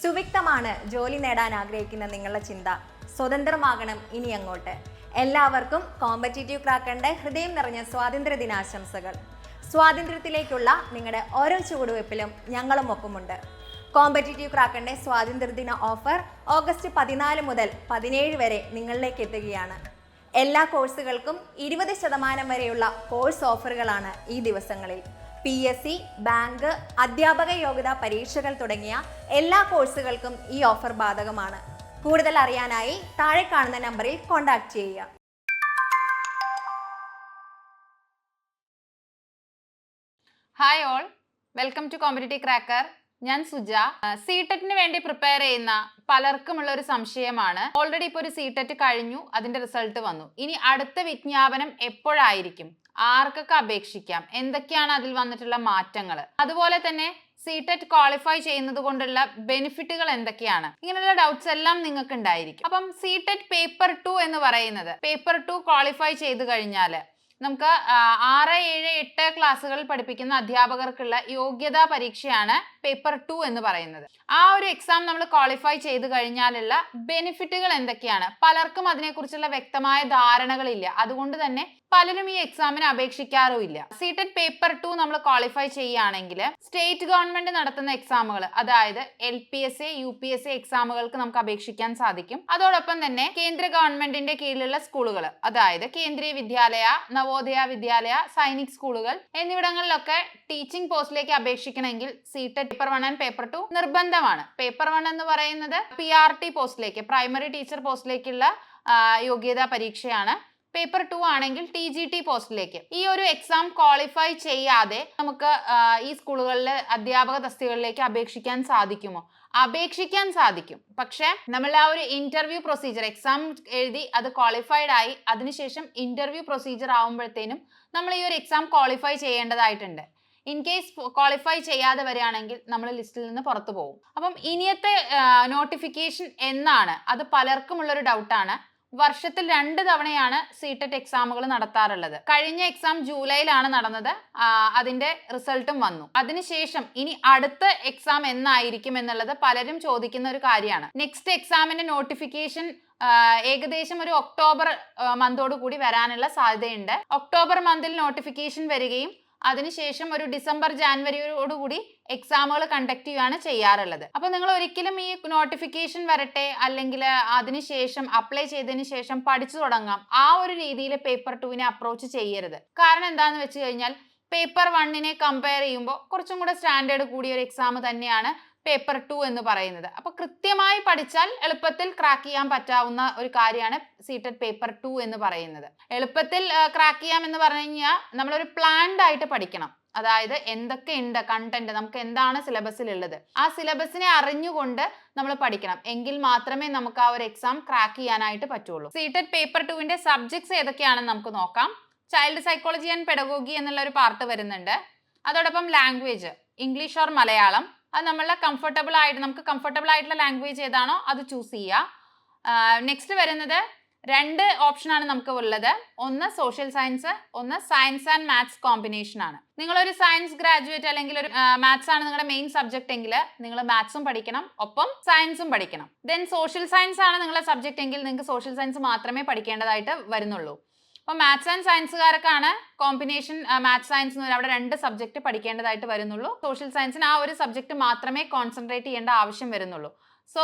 സുവിക്തമാണ് ജോലി നേടാൻ ആഗ്രഹിക്കുന്ന നിങ്ങളുടെ ചിന്ത. സ്വതന്ത്രമാകണം ഇനി അങ്ങോട്ട്. എല്ലാവർക്കും കോമ്പറ്റീറ്റീവ് ക്രാക്കറിന്റെ ഹൃദയം നിറഞ്ഞ സ്വാതന്ത്ര്യ ദിനാശംസകൾ. സ്വാതന്ത്ര്യത്തിലേക്കുള്ള നിങ്ങളുടെ ഓരോ ചുവടുവയ്പ്പിലും ഞങ്ങളും ഒപ്പമുണ്ട് കോമ്പറ്റീറ്റീവ് സ്വാതന്ത്ര്യ ദിന ഓഫർ ഓഗസ്റ്റ് പതിനാല് മുതൽ പതിനേഴ് വരെ നിങ്ങളിലേക്ക് എത്തുകയാണ്. എല്ലാ കോഴ്സുകൾക്കും ഇരുപത് ശതമാനം വരെയുള്ള കോഴ്സ് ഓഫറുകളാണ് ഈ ദിവസങ്ങളിൽ. പി എസ് സി ബാങ്ക് അധ്യാപക യോഗ്യതാ പരീക്ഷകൾ തുടങ്ങിയ എല്ലാ കോഴ്സുകൾക്കും ഈ ഓഫർ ബാധകമാണ്. കൂടുതൽ അറിയാനായി താഴെ കാണുന്ന നമ്പറിൽ കോൺടാക്ട് ചെയ്യുക. Hi all welcome to competitive cracker ഞാൻ സുജ. സി ടെറ്റിന് വേണ്ടി പ്രിപ്പയർ ചെയ്യുന്ന പലർക്കുമുള്ള ഒരു സംശയമാണ്. ഓൾറെഡി ഇപ്പോൾ ഒരു സി ടെറ്റ് കഴിഞ്ഞു അതിന്റെ റിസൾട്ട് വന്നു. ഇനി അടുത്ത വിജ്ഞാപനം എപ്പോഴായിരിക്കും? ആർക്കൊക്കെ അപേക്ഷിക്കാം? എന്തൊക്കെയാണ് അതിൽ വന്നിട്ടുള്ള മാറ്റങ്ങൾ അതുപോലെ തന്നെ സി ടെറ്റ് ക്വാളിഫൈ ചെയ്യുന്നത് കൊണ്ടുള്ള ബെനിഫിറ്റുകൾ എന്തൊക്കെയാണ്? ഇങ്ങനെയുള്ള ഡൗട്ട്സ് എല്ലാം നിങ്ങൾക്ക് ഉണ്ടായിരിക്കും അപ്പം സി ടെറ്റ് പേപ്പർ ടു എന്ന് പറയുന്നത്. പേപ്പർ ടു ക്വാളിഫൈ ചെയ്ത് കഴിഞ്ഞാൽ നമുക്ക് ആറ് ഏഴ് എട്ട് ക്ലാസ്സുകളിൽ പഠിപ്പിക്കുന്ന അധ്യാപകർക്കുള്ള യോഗ്യതാ പരീക്ഷയാണ് പേപ്പർ ടു എന്ന് പറയുന്നത്. ആ ഒരു എക്സാം നമ്മൾ ക്വാളിഫൈ ചെയ്ത് കഴിഞ്ഞാലുള്ള ബെനിഫിറ്റുകൾ എന്തൊക്കെയാണ്? പലർക്കും അതിനെക്കുറിച്ചുള്ള വ്യക്തമായ ധാരണകളില്ല. അതുകൊണ്ട് തന്നെ പലരും ഈ എക്സാമിന് അപേക്ഷിക്കാറുമില്ല. സീറ്റഡ് പേപ്പർ ടു നമ്മൾ ക്വാളിഫൈ ചെയ്യുകയാണെങ്കിൽ സ്റ്റേറ്റ് ഗവൺമെന്റ് നടത്തുന്ന എക്സാമുകൾ അതായത് L P S A U P S A എക്സാമുകൾക്ക് നമുക്ക് അപേക്ഷിക്കാൻ സാധിക്കും. അതോടൊപ്പം തന്നെ കേന്ദ്ര ഗവൺമെന്റിന്റെ കീഴിലുള്ള സ്കൂളുകൾ അതായത് കേന്ദ്രീയ വിദ്യാലയ നവോദയ വിദ്യാലയ സൈനിക് സ്കൂളുകൾ എന്നിവിടങ്ങളിലൊക്കെ ടീച്ചിങ് പോസ്റ്റിലേക്ക് അപേക്ഷിക്കണമെങ്കിൽ CTET paper one and paper two നിർബന്ധമാണ്. പേപ്പർ വൺ എന്ന് പറയുന്നത് പി ആർ ടി പോസ്റ്റിലേക്ക് പ്രൈമറി ടീച്ചർ പോസ്റ്റിലേക്കുള്ള യോഗ്യതാ പരീക്ഷയാണ്. പേപ്പർ ടു ആണെങ്കിൽ ടി ജി ടി പോസ്റ്റിലേക്ക്. ഈ ഒരു എക്സാം ക്വാളിഫൈ ചെയ്യാതെ നമുക്ക് ഈ സ്കൂളുകളിലെ അധ്യാപക തസ്തികകളിലേക്ക് അപേക്ഷിക്കാൻ സാധിക്കുമോ? അപേക്ഷിക്കാൻ സാധിക്കും. പക്ഷേ നമ്മൾ ആ ഒരു ഇന്റർവ്യൂ പ്രൊസീജിയർ എക്സാം എഴുതി അത് ക്വാളിഫൈഡ് ആയി അതിനുശേഷം ഇന്റർവ്യൂ പ്രൊസീജിയർ ആവുമ്പോഴത്തേനും നമ്മൾ ഈ ഒരു എക്സാം ക്വാളിഫൈ ചെയ്യേണ്ടതായിട്ടുണ്ട്. ഇൻ കേസ് ക്വാളിഫൈ ചെയ്യാതെ വരികയാണെങ്കിൽ നമ്മൾ ലിസ്റ്റിൽ നിന്ന് പുറത്തു പോകും. അപ്പം ഇനിയത്തെ നോട്ടിഫിക്കേഷൻ എന്നാണ്. അത് പലർക്കുമുള്ളൊരു ഡൗട്ടാണ് വർഷത്തിൽ രണ്ട് തവണയാണ് സീറ്ററ്റ് എക്സാമുകൾ നടത്താറുള്ളത്. കഴിഞ്ഞ എക്സാം ജൂലൈയിലാണ് നടന്നത്. അതിന്റെ റിസൾട്ടും വന്നു. അതിനുശേഷം ഇനി അടുത്ത എക്സാം എന്നായിരിക്കും എന്നുള്ളത് പലരും ചോദിക്കുന്ന ഒരു കാര്യമാണ്. നെക്സ്റ്റ് എക്സാമിന്റെ നോട്ടിഫിക്കേഷൻ ഏകദേശം ഒരു ഒക്ടോബർ മന്തോടു കൂടി വരാനുള്ള സാധ്യതയുണ്ട്. ഒക്ടോബർ മന്തിൽ നോട്ടിഫിക്കേഷൻ വരികയും അതിനുശേഷം ഒരു ഡിസംബർ ജാനുവരിയോടുകൂടി എക്സാമുകൾ കണ്ടക്ട് ചെയ്യുകയാണ് ചെയ്യാറുള്ളത്. അപ്പോൾ നിങ്ങൾ ഒരിക്കലും ഈ നോട്ടിഫിക്കേഷൻ വരട്ടെ അല്ലെങ്കിൽ അതിനുശേഷം അപ്ലൈ ചെയ്തതിന് ശേഷം പഠിച്ചു തുടങ്ങാം. ആ ഒരു രീതിയിൽ പേപ്പർ ടുവിനെ അപ്രോച്ച് ചെയ്യരുത്. കാരണം എന്താണെന്ന് വെച്ച് കഴിഞ്ഞാൽ പേപ്പർ വണ്ണിനെ കമ്പയർ ചെയ്യുമ്പോൾ കുറച്ചും കൂടെ സ്റ്റാൻഡേർഡ് കൂടിയ ഒരു എക്സാം തന്നെയാണ് പേപ്പർ ടു എന്ന് പറയുന്നത്. അപ്പൊ കൃത്യമായി പഠിച്ചാൽ എളുപ്പത്തിൽ ക്രാക്ക് ചെയ്യാൻ പറ്റാവുന്ന ഒരു കാര്യമാണ് സീറ്റഡ് പേപ്പർ ടു എന്ന് പറയുന്നത്. എളുപ്പത്തിൽ ക്രാക്ക് ചെയ്യാം എന്ന് പറഞ്ഞു കഴിഞ്ഞാൽ നമ്മളൊരു പ്ലാൻഡ് ആയിട്ട് പഠിക്കണം. അതായത് എന്തൊക്കെ ഉണ്ട് കണ്ടന്റ് നമുക്ക് എന്താണ് സിലബസിൽ ഉള്ളത്. ആ സിലബസിനെ അറിഞ്ഞുകൊണ്ട് നമ്മൾ പഠിക്കണം. എങ്കിൽ മാത്രമേ നമുക്ക് ആ ഒരു എക്സാം ക്രാക്ക് ചെയ്യാനായിട്ട് പറ്റുള്ളൂ. സീറ്റഡ് പേപ്പർ ടുവിന്റെ സബ്ജക്ട്സ് ഏതൊക്കെയാണെന്ന് നമുക്ക് നോക്കാം. ചൈൽഡ് സൈക്കോളജി ആൻഡ് പെഡഗോഗി എന്നുള്ള ഒരു പാർട്ട് വരുന്നുണ്ട്. അതോടൊപ്പം ലാംഗ്വേജ് ഇംഗ്ലീഷ് ഓർ മലയാളം. അത് നമ്മളെ കംഫർട്ടബിൾ ആയിട്ട് നമുക്ക് കംഫർട്ടബിൾ ആയിട്ടുള്ള ലാംഗ്വേജ് ഏതാണോ അത് ചൂസ് ചെയ്യുക നെക്സ്റ്റ് വരുന്നത് രണ്ട് ഓപ്ഷനാണ് നമുക്ക് ഉള്ളത്. ഒന്ന് സോഷ്യൽ സയൻസ് ഒന്ന് സയൻസ് ആൻഡ് മാത്സ് കോമ്പിനേഷൻ ആണ്. നിങ്ങളൊരു സയൻസ് ഗ്രാജുവേറ്റ് അല്ലെങ്കിൽ ഒരു മാത്സ് ആണ് നിങ്ങളുടെ മെയിൻ സബ്ജക്റ്റ് എങ്കിൽ നിങ്ങൾ മാത്സും പഠിക്കണം ഒപ്പം സയൻസും പഠിക്കണം. ദെൻ സോഷ്യൽ സയൻസ് ആണ് നിങ്ങളുടെ സബ്ജക്റ്റ് എങ്കിൽ നിങ്ങൾക്ക് സോഷ്യൽ സയൻസ് മാത്രമേ പഠിക്കേണ്ടതായിട്ട് വരുന്നുള്ളൂ. അപ്പോൾ മാത്സ് ആൻഡ് സയൻസുകാർക്കാണ് കോമ്പിനേഷൻ മാത്സ് സയൻസ് എന്ന് പറയുന്നത്. അവിടെ രണ്ട് സബ്ജക്റ്റ് പഠിക്കേണ്ടതായിട്ട് വരുന്നുള്ളൂ. സോഷ്യൽ സയൻസിന് ആ ഒരു സബ്ജക്റ്റ് മാത്രമേ കോൺസെൻട്രേറ്റ് ചെയ്യേണ്ട ആവശ്യം വരുന്നുള്ളൂ. സോ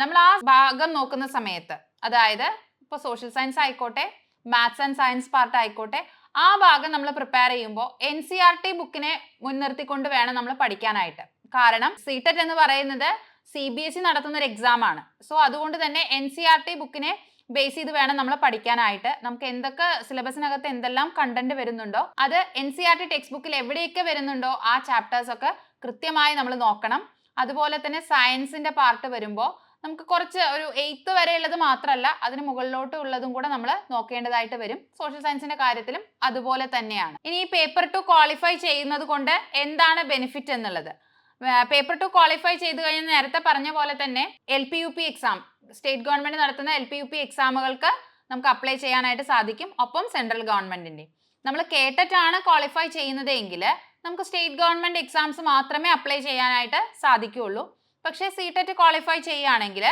നമ്മൾ ആ ഭാഗം നോക്കുന്ന സമയത്ത് അതായത് ഇപ്പോൾ സോഷ്യൽ സയൻസ് ആയിക്കോട്ടെ മാത്സ് ആൻഡ് സയൻസ് പാർട്ട് ആയിക്കോട്ടെ ആ ഭാഗം നമ്മൾ പ്രിപ്പയർ ചെയ്യുമ്പോൾ എൻ സി ആർ ടി ബുക്കിനെ മുൻനിർത്തിക്കൊണ്ട് വേണം നമ്മൾ പഠിക്കാനായിട്ട്. കാരണം സീറ്ററ്റ് എന്ന് പറയുന്നത് സി ബി എസ് ഇ നടത്തുന്ന ഒരു എക്സാം ആണ്. സോ അതുകൊണ്ട് തന്നെ എൻ സി ആർ ടി ബുക്കിനെ ബേസ് ചെയ്ത് വേണം നമ്മൾ പഠിക്കാനായിട്ട്. നമുക്ക് എന്തൊക്കെ സിലബസിനകത്ത് എന്തെല്ലാം കണ്ടന്റ് വരുന്നുണ്ടോ അത് N C R T text ബുക്കിൽ എവിടെയൊക്കെ വരുന്നുണ്ടോ ആ ചാപ്റ്റേഴ്സ് ഒക്കെ കൃത്യമായി നമ്മൾ നോക്കണം. അതുപോലെ തന്നെ സയൻസിന്റെ പാർട്ട് വരുമ്പോൾ നമുക്ക് കുറച്ച് ഒരു എയ്ത്ത് വരെയുള്ളത് മാത്രമല്ല അതിന് മുകളിലോട്ട് ഉള്ളതും കൂടെ നമ്മൾ നോക്കേണ്ടതായിട്ട് വരും. സോഷ്യൽ സയൻസിന്റെ കാര്യത്തിലും അതുപോലെ തന്നെയാണ്. ഇനി ഈ പേപ്പർ ടു ക്വാളിഫൈ ചെയ്യുന്നത് കൊണ്ട് എന്താണ് ബെനിഫിറ്റ് എന്നുള്ളത്? പേപ്പർ ടു ക്വാളിഫൈ ചെയ്ത് കഴിഞ്ഞാൽ നേരത്തെ പറഞ്ഞ പോലെ തന്നെ L P U P exam state government നടത്തുന്ന എൽ പി യു പി എക്സാമുകൾക്ക് നമുക്ക് അപ്ലൈ ചെയ്യാനായിട്ട് സാധിക്കും. ഒപ്പം സെൻട്രൽ ഗവൺമെന്റിന്റെ നമ്മൾ കേട്ടിട്ടാണ് ക്വാളിഫൈ ചെയ്യുന്നത് എങ്കിൽ നമുക്ക് സ്റ്റേറ്റ് ഗവൺമെന്റ് എക്സാംസ് മാത്രമേ അപ്ലൈ ചെയ്യാനായിട്ട് സാധിക്കുകയുള്ളൂ. പക്ഷേ സി ടെറ്റ് ക്വാളിഫൈ ചെയ്യുകയാണെങ്കിൽ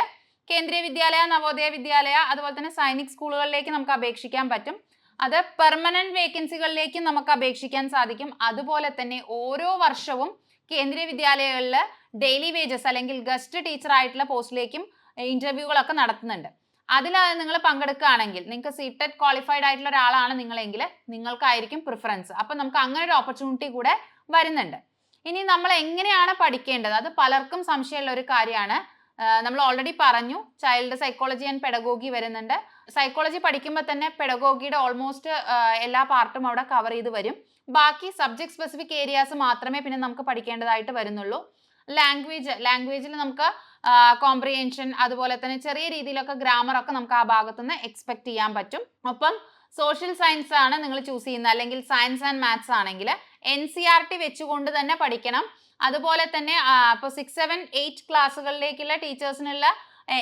കേന്ദ്രീയ വിദ്യാലയ നവോദയ വിദ്യാലയ അതുപോലെ തന്നെ സൈനിക് സ്കൂളുകളിലേക്ക് നമുക്ക് അപേക്ഷിക്കാൻ പറ്റും. അത് പെർമനന്റ് വേക്കൻസികളിലേക്കും നമുക്ക് അപേക്ഷിക്കാൻ സാധിക്കും. അതുപോലെ തന്നെ ഓരോ വർഷവും കേന്ദ്രീയ വിദ്യാലയങ്ങളിൽ ഡെയിലി വേജസ് അല്ലെങ്കിൽ ഗസ്റ്റ് ടീച്ചർ ആയിട്ടുള്ള പോസ്റ്റിലേക്കും ഇന്റർവ്യൂകളൊക്കെ നടത്തുന്നുണ്ട്. അതിൽ നിങ്ങൾ പങ്കെടുക്കുകയാണെങ്കിൽ നിങ്ങൾക്ക് സീറ്റഡ് ക്വാളിഫൈഡ് ആയിട്ടുള്ള ഒരാളാണ് നിങ്ങളെങ്കിൽ നിങ്ങൾക്കായിരിക്കും പ്രിഫറൻസ് അപ്പം നമുക്ക് അങ്ങനെ ഒരു ഓപ്പർച്യൂണിറ്റി കൂടെ വരുന്നുണ്ട്. ഇനി നമ്മൾ എങ്ങനെയാണ് പഠിക്കേണ്ടത്? അത് പലർക്കും സംശയമുള്ള ഒരു കാര്യമാണ്. നമ്മൾ ഓൾറെഡി പറഞ്ഞു ചൈൽഡ് സൈക്കോളജി ആൻഡ് പെഡഗോഗി വരുന്നുണ്ട്. സൈക്കോളജി പഠിക്കുമ്പോൾ തന്നെ പെഡഗോഗിയുടെ ഓൾമോസ്റ്റ് എല്ലാ പാർട്ടും അവിടെ കവർ ചെയ്ത് വരും. ബാക്കി സബ്ജക്ട് സ്പെസിഫിക് ഏരിയാസ് മാത്രമേ പിന്നെ നമുക്ക് പഠിക്കേണ്ടതായിട്ട് വരുന്നുള്ളൂ. ലാംഗ്വേജ് ലാംഗ്വേജിൽ നമുക്ക് കോംപ്രിഹെൻഷൻ അതുപോലെ തന്നെ ചെറിയ രീതിയിലൊക്കെ ഗ്രാമർ ഒക്കെ നമുക്ക് ആ ഭാഗത്തുനിന്ന് എക്സ്പെക്ട് ചെയ്യാൻ പറ്റും. ഒപ്പം സോഷ്യൽ സയൻസ് ആണ് നിങ്ങൾ ചൂസ് ചെയ്യുന്നത്. അല്ലെങ്കിൽ സയൻസ് ആൻഡ് മാത്സ് ആണെങ്കിൽ എൻ സി ആർ ടി വെച്ചുകൊണ്ട് തന്നെ പഠിക്കണം. അതുപോലെ തന്നെ അപ്പോൾ സിക്സ് സെവൻ എയ്റ്റ് ക്ലാസ്സുകളിലേക്കുള്ള ടീച്ചേഴ്സിനുള്ള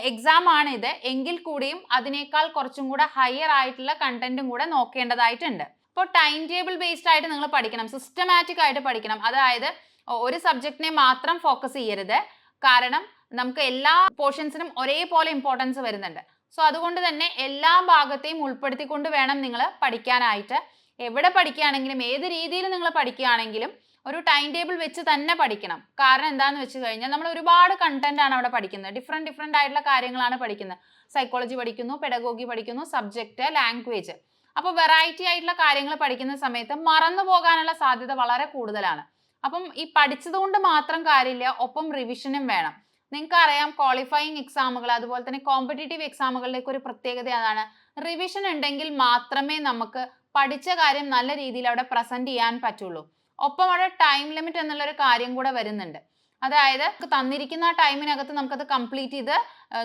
എക്സാം ആണ് ഇത് എങ്കിൽ കൂടിയും അതിനേക്കാൾ കുറച്ചും കൂടെ ഹയർ ആയിട്ടുള്ള കണ്ടന്റും കൂടെ നോക്കേണ്ടതായിട്ടുണ്ട്. അപ്പോൾ ടൈം ടേബിൾ ബേസ്ഡ് ആയിട്ട് നിങ്ങൾ പഠിക്കണം. സിസ്റ്റമാറ്റിക് ആയിട്ട് പഠിക്കണം. അതായത് ഒരു സബ്ജക്റ്റിനെ മാത്രം ഫോക്കസ് ചെയ്യരുത്. കാരണം നമുക്ക് എല്ലാ പോർഷൻസിനും ഒരേപോലെ ഇമ്പോർട്ടൻസ് വരുന്നുണ്ട്. സോ അതുകൊണ്ട് തന്നെ എല്ലാ ഭാഗത്തെയും ഉൾപ്പെടുത്തിക്കൊണ്ട് വേണം നിങ്ങൾ പഠിക്കാനായിട്ട്. എവിടെ പഠിക്കുകയാണെങ്കിലും ഏത് രീതിയിൽ നിങ്ങൾ പഠിക്കുകയാണെങ്കിലും ഒരു ടൈം ടേബിൾ വെച്ച് തന്നെ പഠിക്കണം. കാരണം എന്താണെന്ന് വെച്ച് കഴിഞ്ഞാൽ നമ്മൾ ഒരുപാട് കണ്ടന്റ് ആണ് അവിടെ പഠിക്കുന്നത്. ഡിഫറെന്റ് ഡിഫറെന്റ് ആയിട്ടുള്ള കാര്യങ്ങളാണ് പഠിക്കുന്നത്. സൈക്കോളജി പഠിക്കുന്നു പെഡഗോഗി പഠിക്കുന്നു സബ്ജക്റ്റ് ലാംഗ്വേജ് അപ്പോൾ വെറൈറ്റി ആയിട്ടുള്ള കാര്യങ്ങൾ പഠിക്കുന്ന സമയത്ത് മറന്നു പോകാനുള്ള സാധ്യത വളരെ കൂടുതലാണ്. അപ്പം ഈ പഠിച്ചതുകൊണ്ട് മാത്രം കാര്യമില്ല ഒപ്പം റിവിഷനും വേണം. നിങ്ങൾക്ക് അറിയാം ക്വാളിഫയിങ് എക്സാമുകൾ അതുപോലെ തന്നെ കോമ്പറ്റേറ്റീവ് എക്സാമുകളിലേക്ക് ഒരു പ്രത്യേകത അതാണ്. റിവിഷൻ ഉണ്ടെങ്കിൽ മാത്രമേ നമുക്ക് പഠിച്ച കാര്യം നല്ല രീതിയിൽ അവിടെ പ്രസന്റ് ചെയ്യാൻ പറ്റുള്ളൂ. ഒപ്പം അവിടെ ടൈം ലിമിറ്റ് എന്നുള്ളൊരു കാര്യം കൂടെ വരുന്നുണ്ട്. അതായത് തന്നിരിക്കുന്ന ടൈമിനകത്ത് നമുക്കത് കംപ്ലീറ്റ് ചെയ്ത്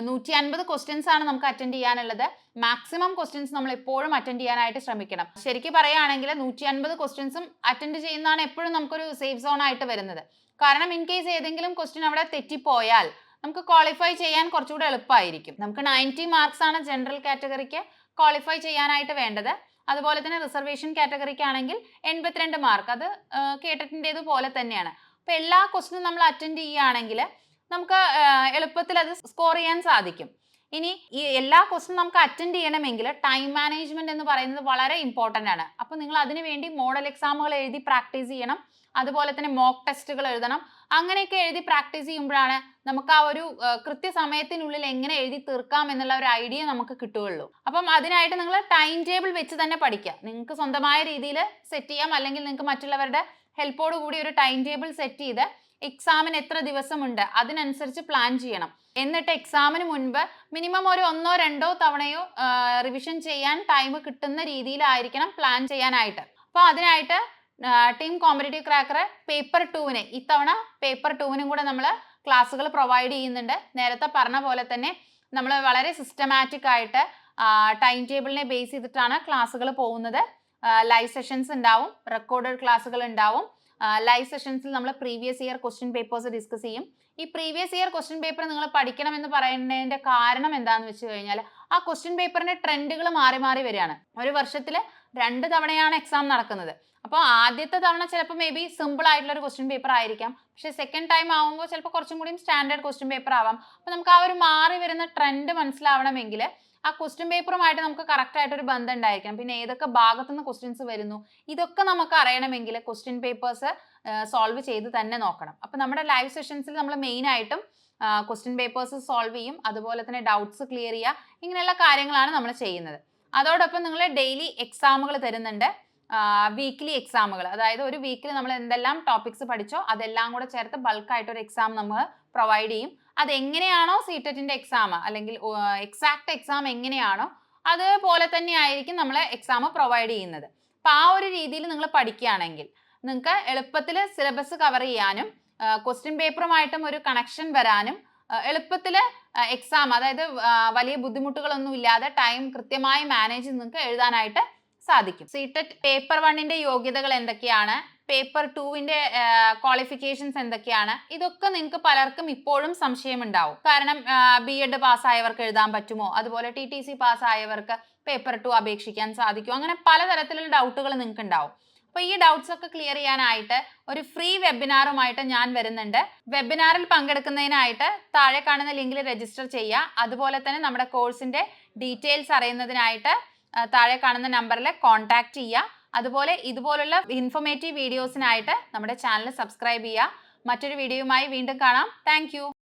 നൂറ്റി അൻപത് ക്വസ്റ്റ്യൻസ് ആണ് നമുക്ക് അറ്റൻഡ് ചെയ്യാനുള്ളത്. മാക്സിമം ക്വസ്റ്റ്യൻസ് നമ്മൾ എപ്പോഴും അറ്റൻഡ് ചെയ്യാനായിട്ട് ശ്രമിക്കണം. ശരിക്കും പറയുകയാണെങ്കിൽ നൂറ്റി അൻപത് ക്വസ്റ്റ്യൻസും അറ്റൻഡ് ചെയ്യുന്നതാണ് എപ്പോഴും നമുക്കൊരു സേഫ് സോൺ ആയിട്ട് വരുന്നത്. കാരണം ഇൻ കേസ് ഏതെങ്കിലും ക്വസ്റ്റ്യൻ അവിടെ തെറ്റിപ്പോയാൽ നമുക്ക് ക്വാളിഫൈ ചെയ്യാൻ കുറച്ചുകൂടെ എളുപ്പമായിരിക്കും. നമുക്ക് നയന്റി മാർക്സ് ആണ് ജനറൽ കാറ്റഗറിക്ക് ക്വാളിഫൈ ചെയ്യാനായിട്ട് വേണ്ടത്. അതുപോലെ തന്നെ റിസർവേഷൻ കാറ്റഗറിക്കാണെങ്കിൽ എൺപത്തിരണ്ട് മാർക്ക് അത് കേട്ടിട്ടിന്റെത് പോലെ തന്നെയാണ്. അപ്പോൾ എല്ലാ ക്വസ്റ്റിനും നമ്മൾ അറ്റൻഡ് ചെയ്യുകയാണെങ്കിൽ നമുക്ക് എളുപ്പത്തിൽ അത് സ്കോർ ചെയ്യാൻ സാധിക്കും. ഇനി ഈ എല്ലാ ക്വസ്റ്റും നമുക്ക് അറ്റൻഡ് ചെയ്യണമെങ്കിൽ ടൈം മാനേജ്മെന്റ് എന്ന് പറയുന്നത് വളരെ ഇമ്പോർട്ടന്റ് ആണ്. അപ്പോൾ നിങ്ങൾ അതിനുവേണ്ടി മോഡൽ എക്സാമുകൾ എഴുതി പ്രാക്ടീസ് ചെയ്യണം. അതുപോലെ തന്നെ മോക്ക് ടെസ്റ്റുകൾ എഴുതണം. അങ്ങനെയൊക്കെ എഴുതി പ്രാക്ടീസ് ചെയ്യുമ്പോഴാണ് നമുക്ക് ആ ഒരു കൃത്യസമയത്തിനുള്ളിൽ എങ്ങനെ എഴുതി തീർക്കാം എന്നുള്ള ഒരു ഐഡിയ നമുക്ക് കിട്ടുകയുള്ളൂ. അപ്പം അതിനായിട്ട് നിങ്ങൾ ടൈം ടേബിൾ വെച്ച് തന്നെ പഠിക്കുക. നിങ്ങൾക്ക് സ്വന്തമായ രീതിയിൽ സെറ്റ് ചെയ്യാം. അല്ലെങ്കിൽ നിങ്ങൾക്ക് മറ്റുള്ളവരുടെ ഹെൽപ്പോട് കൂടി ഒരു ടൈം ടേബിൾ സെറ്റ് ചെയ്ത് എക്സാമിന് എത്ര ദിവസമുണ്ട് അതിനനുസരിച്ച് പ്ലാൻ ചെയ്യണം. എന്നിട്ട് എക്സാമിന് മുൻപ് മിനിമം ഒരു ഒന്നോ രണ്ടോ തവണയോ റിവിഷൻ ചെയ്യാൻ ടൈം കിട്ടുന്ന രീതിയിലായിരിക്കണം പ്ലാൻ ചെയ്യാനായിട്ട്. അപ്പോൾ അതിനായിട്ട് ടീം കോമ്പറ്റേറ്റീവ് ക്രാക്കർ പേപ്പർ ടൂവിന് ഇത്തവണ പേപ്പർ ടൂവിനും കൂടെ നമ്മൾ ക്ലാസ്സുകൾ പ്രൊവൈഡ് ചെയ്യുന്നുണ്ട്. നേരത്തെ പറഞ്ഞ പോലെ തന്നെ നമ്മൾ വളരെ സിസ്റ്റമാറ്റിക് ആയിട്ട് ടൈം ടേബിളിനെ ബേസ് ചെയ്തിട്ടാണ് ക്ലാസ്സുകൾ പോകുന്നത്. ലൈവ് സെഷൻസ് ഉണ്ടാവും റെക്കോർഡഡ് ക്ലാസ്സുകൾ ഉണ്ടാവും. ലൈവ് സെഷൻസിൽ നമ്മൾ previous year question papers discuss ചെയ്യും. ഈ പ്രീവിയസ് ഇയർ ക്വസ്റ്റ്യൻ പേപ്പർ നിങ്ങൾ പഠിക്കണം എന്ന് പറയുന്നതിന്റെ കാരണം എന്താണെന്ന് വെച്ച് കഴിഞ്ഞാൽ ആ ക്വസ്റ്റ്യൻ പേപ്പറിന്റെ ട്രെൻഡുകൾ മാറി മാറി വരികയാണ്. ഒരു വർഷത്തിൽ രണ്ട് തവണയാണ് എക്സാം നടക്കുന്നത്. അപ്പോൾ ആദ്യത്തെ തവണ ചിലപ്പോൾ മേ ബി സിമ്പിൾ ആയിട്ടുള്ള ഒരു ക്വസ്റ്റ്യൻ പേപ്പർ ആയിരിക്കാം. പക്ഷെ സെക്കൻഡ് ടൈം ആവുമ്പോൾ ചിലപ്പോൾ കുറച്ചും കൂടിയും സ്റ്റാൻഡേർഡ് ക്വസ്റ്റ്യൻ പേപ്പർ ആവാം. അപ്പോൾ നമുക്ക് ആ ഒരു മാറി വരുന്ന ട്രെൻഡ് മനസ്സിലാവണമെങ്കിൽ ആ ക്വസ്റ്റ്യൻ പേപ്പറുമായിട്ട് നമുക്ക് കറക്റ്റ് ആയിട്ട് ഒരു ബന്ധം ഉണ്ടായിരിക്കണം. പിന്നെ ഏതൊക്കെ ഭാഗത്തുനിന്ന് ക്വസ്റ്റ്യൻസ് വരുന്നു? ഇതൊക്കെ നമുക്ക് അറിയണമെങ്കിൽ ക്വസ്റ്റ്യൻ പേപ്പേഴ്സ് സോൾവ് ചെയ്ത് തന്നെ നോക്കണം. അപ്പോൾ നമ്മുടെ ലൈവ് സെഷൻസിൽ നമ്മൾ മെയിൻ ആയിട്ടും ക്വസ്റ്റ്യൻ പേപ്പേഴ്സ് സോൾവ് ചെയ്യും. അതുപോലെ തന്നെ ഡൗട്ട്സ് ക്ലിയർ ചെയ്യുക. ഇങ്ങനെയുള്ള കാര്യങ്ങളാണ് നമ്മൾ ചെയ്യുന്നത്. അതോടൊപ്പം നിങ്ങൾ ഡെയിലി എക്സാമുകൾ തരുന്നുണ്ട്. വീക്ക്ലി എക്സാമുകൾ അതായത് ഒരു വീക്കിൽ നമ്മൾ എന്തെല്ലാം ടോപ്പിക്സ് പഠിച്ചോ അതെല്ലാം കൂടെ ചേർത്ത് ബൾക്കായിട്ട് ഒരു എക്സാം നമ്മൾ പ്രൊവൈഡ് ചെയ്യും. അതെങ്ങനെയാണോ സി ടെറ്റിന്റെ എക്സാം അല്ലെങ്കിൽ എക്സാക്ട് എക്സാം എങ്ങനെയാണോ അതുപോലെ തന്നെ ആയിരിക്കും നമ്മൾ എക്സാം പ്രൊവൈഡ് ചെയ്യുന്നത്. അപ്പം ആ ഒരു രീതിയിൽ നിങ്ങൾ പഠിക്കുകയാണെങ്കിൽ നിങ്ങൾക്ക് എളുപ്പത്തിൽ സിലബസ് കവർ ചെയ്യാനും ക്വസ്റ്റ്യൻ പേപ്പറുമായിട്ടും ഒരു കണക്ഷൻ വരാനും എളുപ്പത്തിൽ എക്സാം അതായത് വലിയ ബുദ്ധിമുട്ടുകളൊന്നും ഇല്ലാതെ ടൈം കൃത്യമായി മാനേജ് നിങ്ങൾക്ക് എഴുതാനായിട്ട് സാധിക്കും. സീറ്ററ്റ് പേപ്പർ വണ്ണിന്റെ യോഗ്യതകൾ എന്തൊക്കെയാണ്? പേപ്പർ ടൂവിന്റെ ക്വാളിഫിക്കേഷൻസ് എന്തൊക്കെയാണ്? ഇതൊക്കെ നിങ്ങൾക്ക് പലർക്കും ഇപ്പോഴും സംശയം ഉണ്ടാവും കാരണം ബി എഡ് പാസ്സായവർക്ക് എഴുതാൻ പറ്റുമോ? അതുപോലെ ടി ടി സി പാസ്സായവർക്ക് പേപ്പർ ടു അപേക്ഷിക്കാൻ സാധിക്കും അങ്ങനെ പലതരത്തിലുള്ള ഡൗട്ടുകൾ നിങ്ങൾക്ക് ഉണ്ടാവും അപ്പോൾ ഈ ഡൗട്ട്സ് ഒക്കെ ക്ലിയർ ചെയ്യാനായിട്ട് ഒരു ഫ്രീ വെബിനാറുമായിട്ട് ഞാൻ വരുന്നുണ്ട്. വെബിനാറിൽ പങ്കെടുക്കുന്നതിനായിട്ട് താഴെ കാണുന്ന ലിങ്കിൽ രജിസ്റ്റർ ചെയ്യുക. അതുപോലെ തന്നെ നമ്മുടെ കോഴ്സിന്റെ ഡീറ്റെയിൽസ് അറിയുന്നതിനായിട്ട് താഴെ കാണുന്ന നമ്പറിൽ കോൺടാക്ട് ചെയ്യുക അതുപോലെ ഇതുപോലുള്ള ഇൻഫോർമേറ്റീവ് വീഡിയോസിനായിട്ട് നമ്മുടെ ചാനൽ സബ്സ്ക്രൈബ് ചെയ്യുക മറ്റൊരു വീഡിയോയുമായി വീണ്ടും കാണാം. താങ്ക്